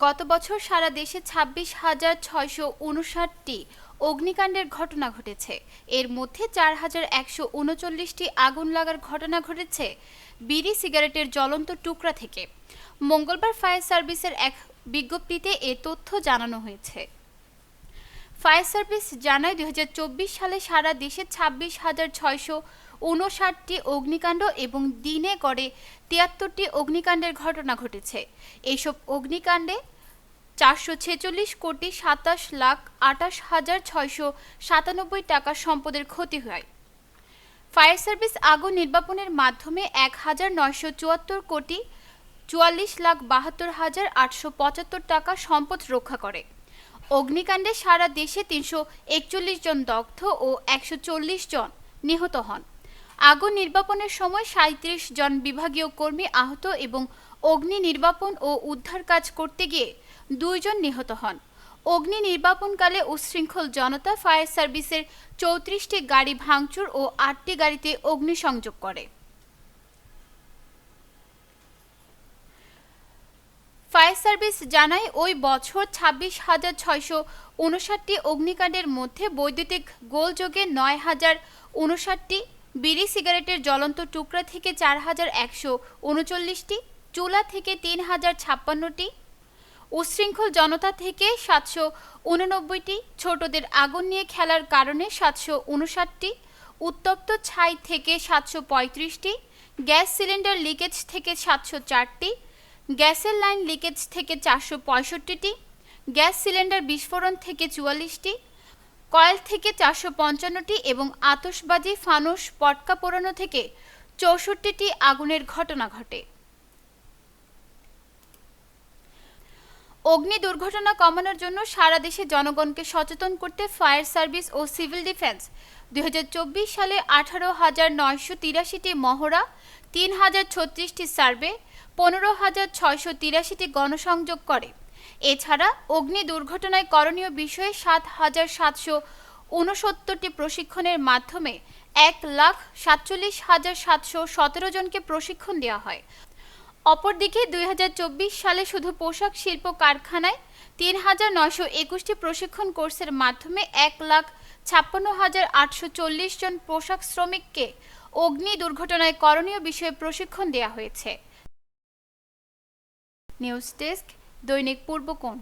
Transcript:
গত বছর সারা দেশে ছাব্বিশ হাজার ছয়শো উনষাটটি অগ্নিকাণ্ডের ঘটনা ঘটেছে। এর মধ্যে চার হাজার একশো উনচল্লিশটি আগুন লাগার ঘটনা ঘটেছে বিড়ি, সিগারেটের জ্বলন্ত টুকরা থেকে। মঙ্গলবার ফায়ার সার্ভিসের এক বিজ্ঞপ্তিতে এ তথ্য জানানো হয়েছে। ফায়ার সার্ভিস জানায়, দুই হাজার চব্বিশ সালে সারা দেশে ছাব্বিশ হাজার ছয়শো উনষাটটি অগ্নিকাণ্ড এবং দিনে গড়ে তিয়াত্তরটি অগ্নিকাণ্ডের ঘটনা ঘটেছে। এইসব অগ্নিকাণ্ডে চারশো ছেচল্লিশ কোটি সাতাশ লাখ আটাশ হাজার ছয়শো সাতানব্বই টাকা সম্পদের ক্ষতি হয়। ফায়ার সার্ভিস আগুন নির্বাপনের মাধ্যমে এক হাজার নয়শো চুয়াত্তর কোটি চুয়াল্লিশ লাখ বাহাত্তর হাজার আটশো পঁচাত্তর টাকা সম্পদ রক্ষা করে। অগ্নিকাণ্ডে সারা দেশে তিনশো একচল্লিশ জন দগ্ধ ও একশো চল্লিশ জন নিহত হন। আগুন নির্বাপনের সময় সাঁত্রিশ জন বিভাগীয় কর্মী আহত এবং অগ্নি নির্বাপন ও উদ্ধার কাজ করতে গিয়ে দুইজন নিহত হন। অগ্নি নির্বাপনকালে উচ্ছৃঙ্খল জনতা ফায়ার সার্ভিসের চৌত্রিশটি গাড়ি ভাঙচুর ও আটটি গাড়িতে অগ্নিসংযোগ করে। ফায়ার সার্ভিস জানায়, ওই বছর ছাব্বিশ হাজার ছয়শো উনষাটটি অগ্নিকাণ্ডের মধ্যে বৈদ্যুতিক গোলযোগে নয় হাজার উনষাটটি বিড়ি সিগারেটের জ্বলন্ত টুকরা থেকে চার হাজার একশো উনচল্লিশটি, চুলা থেকে তিন হাজার ছাপ্পান্নটি উচ্ছৃঙ্খল জনতা থেকে সাতশো উননব্বইটি, ছোটদের আগুন নিয়ে খেলার কারণে সাতশো উনষাটটি, উত্তপ্ত ছাই থেকে সাতশো পঁয়ত্রিশটি, গ্যাস সিলিন্ডার লিকেজ থেকে সাতশো চারটি, গ্যাসের লাইন লিকেজ থেকে চারশো পঁয়ষট্টিটি, গ্যাস সিলিন্ডার বিস্ফোরণ থেকে চুয়াল্লিশটি কয়েল থেকে চারশো পঞ্চান্নটি এবং আতশবাজি, ফানুস, পটকা পোড়ানো থেকে চৌষট্টিটি আগুনের ঘটনা ঘটে। অগ্নি দুর্ঘটনা কমানোর জন্য সারা দেশে জনগণকে সচেতন করতে ফায়ার সার্ভিস ও সিভিল ডিফেন্স দুই হাজার চব্বিশ সালে আঠারো হাজার নয়শো তিরাশিটি মহড়া, তিন হাজার ছত্রিশটি সার্ভে, পনেরো হাজার ছয়শো তিরাশিটি গণসংযোগ করে। এছাড়া অগ্নি দুর্ঘটনায় করণীয় বিষয়ে সাত হাজার সাতশো ঊনসত্তরটি প্রশিক্ষণের মাধ্যমে এক লাখ সাতচল্লিশ হাজার সাতশো সতেরো জনকে প্রশিক্ষণ দেওয়া হয়। অপরদিকে দুই হাজার চব্বিশ সালে শুধু পোশাক শিল্প কারখানায় তিন হাজার নয়শো একুশটি প্রশিক্ষণ কোর্সের মাধ্যমে এক লাখ ছাপ্পান্ন হাজার আটশো চল্লিশ জন পোশাক শ্রমিককে অগ্নি দুর্ঘটনায় করণীয় বিষয়ে প্রশিক্ষণ দেওয়া হয়েছে। নিউজ ডেস্ক দৈনিক পূর্বকোণ